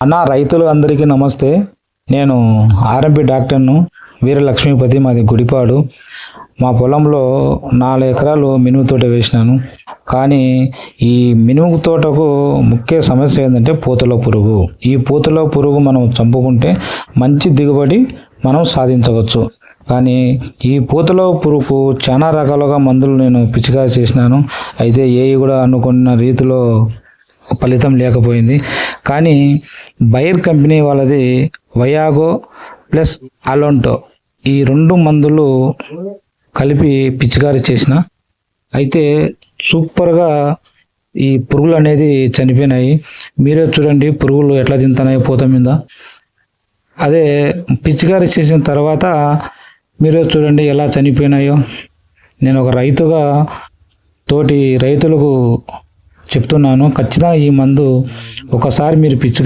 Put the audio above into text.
అన్న రైతులు అందరికీ నమస్తే. నేను ఆర్ఎంపి డాక్టర్ను వీర లక్ష్మీపతి మాది గుడిపాడు. మా పొలంలో నాలుగు ఎకరాలు మినుము తోట వేసినాను. కానీ ఈ మినుము తోటకు ముఖ్య సమస్య ఏంటంటే పూతలో పురుగు. ఈ పూతలో పురుగు మనం చంపుకుంటే మంచి దిగుబడి మనం సాధించవచ్చు. కానీ ఈ పూతలో పురుగు చాలా రకాలుగా మందులు నేను పిచికారి చేసినాను. అయితే ఏవి కూడా అనుకున్న రీతిలో ఫలితం లేకపోయింది. కానీ బైర్ కంపెనీ వాళ్ళది వయాగో ప్లస్ అలోంటో ఈ రెండు మందులు కలిపి పిచికారి చేసిన. అయితే సూపర్గా ఈ పురుగులు అనేది చనిపోయినాయి. మీరే చూడండి పురుగులు ఎట్లా తింటున్నాయి పూత మీద. అదే పిచికారి చేసిన తర్వాత మీరే చూడండి ఎలా చనిపోయినాయో. నేను ఒక రైతుగా తోటి రైతులకు చెప్తున్నాను. ఖచ్చితంగా ఈ మందు ఒకసారి మీరు పిచ్చుక